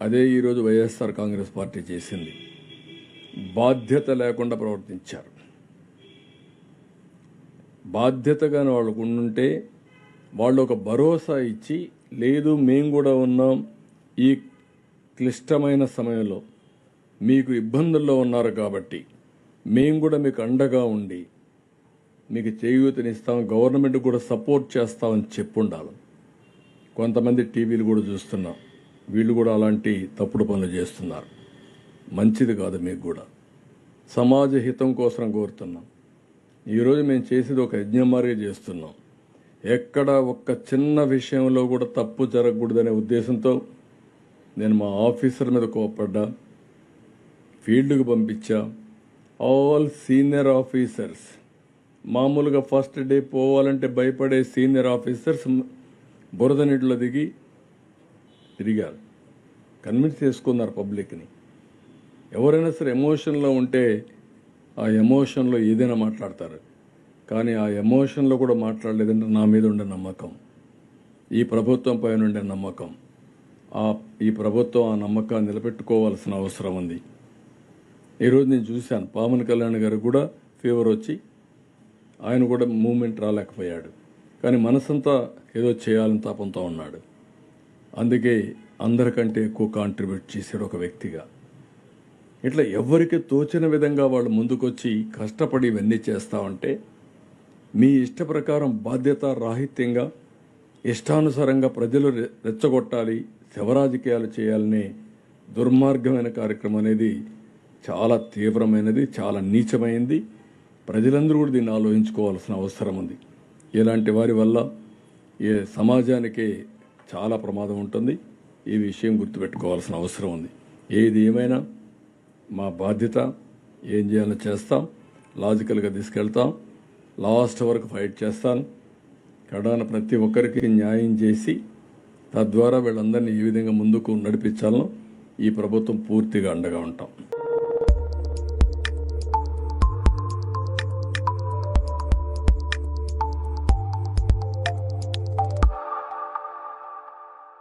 అదే ఈరోజు వైఎస్ఆర్ కాంగ్రెస్ పార్టీ చేసింది. బాధ్యత లేకుండా ప్రవర్తించారు. బాధ్యతగానే వాళ్ళకు ఉండుంటే వాళ్ళు ఒక భరోసా ఇచ్చి లేదు మేము కూడా ఉన్నాం ఈ క్లిష్టమైన సమయంలో మీకు ఇబ్బందుల్లో ఉన్నారు కాబట్టి మేము కూడా మీకు అండగా ఉండి మీకు చేయూతనిస్తాం గవర్నమెంట్ కూడా సపోర్ట్ చేస్తామని చెప్పుండాలి. కొంతమంది టీవీలు కూడా చూస్తున్నాం. వీళ్ళు కూడా అలాంటి తప్పుడు పనులు చేస్తున్నారు. మంచిది కాదు మీకు కూడా. సమాజ హితం కోసం కోరుతున్నాం. ఈరోజు మేము చేసేది ఒక యజ్ఞమారిగా చేస్తున్నాం. ఎక్కడ ఒక్క చిన్న విషయంలో కూడా తప్పు జరగకూడదనే ఉద్దేశంతో నేను మా ఆఫీసర్ మీద కోపడ్డా ఫీల్డ్కి పంపించా. ఆల్ సీనియర్ ఆఫీసర్స్ మామూలుగా ఫస్ట్ డే పోవాలంటే భయపడే సీనియర్ ఆఫీసర్స్ బురద నీటిలో దిగి తిరిగారు. కన్విన్స్ చేసుకున్నారు పబ్లిక్ని. ఎవరైనా సరే ఎమోషన్లో ఉంటే ఆ ఎమోషన్లో ఏదైనా మాట్లాడతారు. కానీ ఆ ఎమోషన్లో కూడా మాట్లాడలేదంటే నా మీద ఉండే నమ్మకం. ఈ ప్రభుత్వం పైన ఉండే నమ్మకం. ఆ ఈ ప్రభుత్వం ఆ నమ్మకాన్ని నిలబెట్టుకోవాల్సిన అవసరం ఉంది. ఈరోజు నేను చూశాను పావన్ కళ్యాణ్ గారు కూడా ఫీవర్ వచ్చి ఆయన కూడా మూమెంట్ రాలేకపోయాడు. కానీ మనసంతా ఏదో చేయాలని తాపంతో ఉన్నాడు. అందుకే అందరికంటే ఎక్కువ కాంట్రిబ్యూట్ చేశాడు ఒక వ్యక్తిగా. ఇట్లా ఎవరికి తోచిన విధంగా వాళ్ళు ముందుకొచ్చి కష్టపడి ఇవన్నీ చేస్తామంటే మీ ఇష్ట ప్రకారం బాధ్యత రాహిత్యంగా ఇష్టానుసారంగా ప్రజలు రె- రెచ్చగొట్టాలి శవరాజకీయాలు చేయాలనే దుర్మార్గమైన కార్యక్రమం అనేది చాలా తీవ్రమైనది చాలా నీచమైంది. ప్రజలందరూ కూడా దీన్ని ఆలోచించుకోవాల్సిన అవసరం ఉంది. ఇలాంటి వారి వల్ల ఏ సమాజానికే చాలా ప్రమాదం ఉంటుంది. ఈ విషయం గుర్తుపెట్టుకోవాల్సిన అవసరం ఉంది. ఏది ఏమైనా మా బాధ్యత ఏం చేయాలో చేస్తాం లాజికల్గా తీసుకెళ్తాం లాస్ట్ వరకు ఫైట్ చేస్తాను కడాన ప్రతి ఒక్కరికి న్యాయం చేసి తద్వారా వీళ్ళందరినీ ఈ విధంగా ముందుకు నడిపించాలనో ఈ ప్రభుత్వం పూర్తిగా అండగా ఉంటాం.